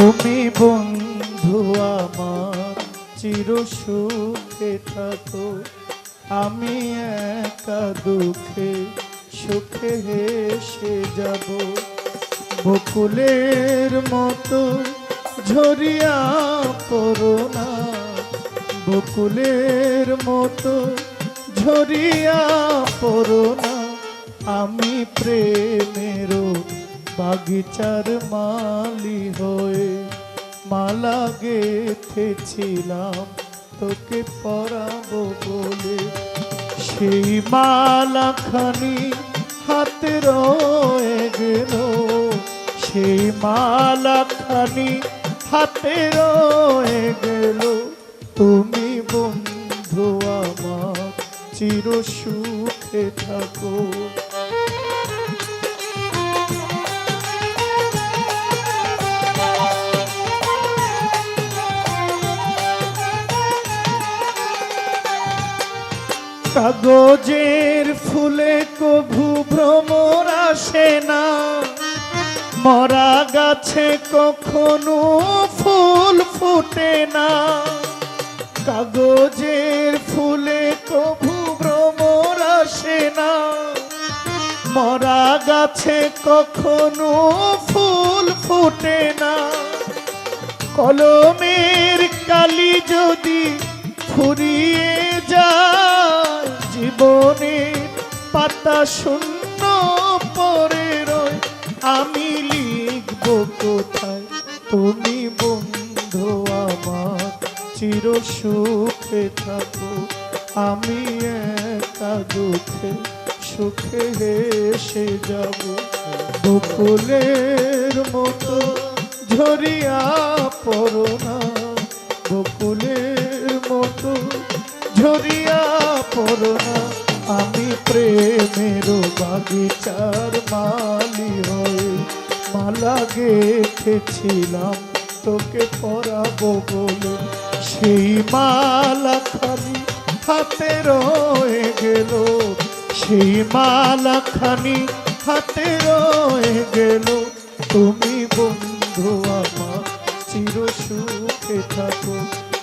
তুমি বন্ধু আমার চির সুখে থাকো। আমি একা দুঃখে, সুখে হেসে যাব। বকুলের মতো ঝরিয়া পড়ো না। বকুলের মতো ঝরিয়া পড়ো না। আমি প্রেমেরও বাগিচার মালি হয়ে মালা গেথেছিলাম, তোকে পরাবো বলে। সেই মালাখানি হাতে রয়ে গেল, সেই মালাখানি হাতে রয়ে গেল। তুমি বন্ধু আমার চির সুখে থাকো। কাগজের ফুলে কভু ভ্রমর আসে না। মরা গাছে কখনো ফুল ফোটে না। কাগজের ফুলে কভু ভ্রমর আসে না। মরা গাছে কখনো ফুল ফোটে না। কলমের কালি যদি ফুরিয়ে যায় জীবনের পাতা শূন্য পরে রয়। আমি লিখব কোথায়? তুমি বন্ধু আমার, চির সুখে থাকো। আমি একা দুঃখে, সুখে হেসে যাব। বকুলের মতো ঝরিয়া পড়ো না। বকুলের মতো ঝরিয়া পড়না আমি প্রেমের বাগিচার মালি হয়ে মালা গেঁথেছিলাম, তোকে পরাবো বলে। সেই মালা খালি হাতে রয়ে গেল, সেই মালা খানি হাতে রয়ে গেল। তুমি বন্ধু আমার চির সুখে থাকো।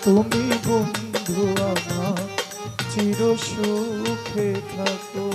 তুমি বন্ধু আমার। চির সুখে থাকো।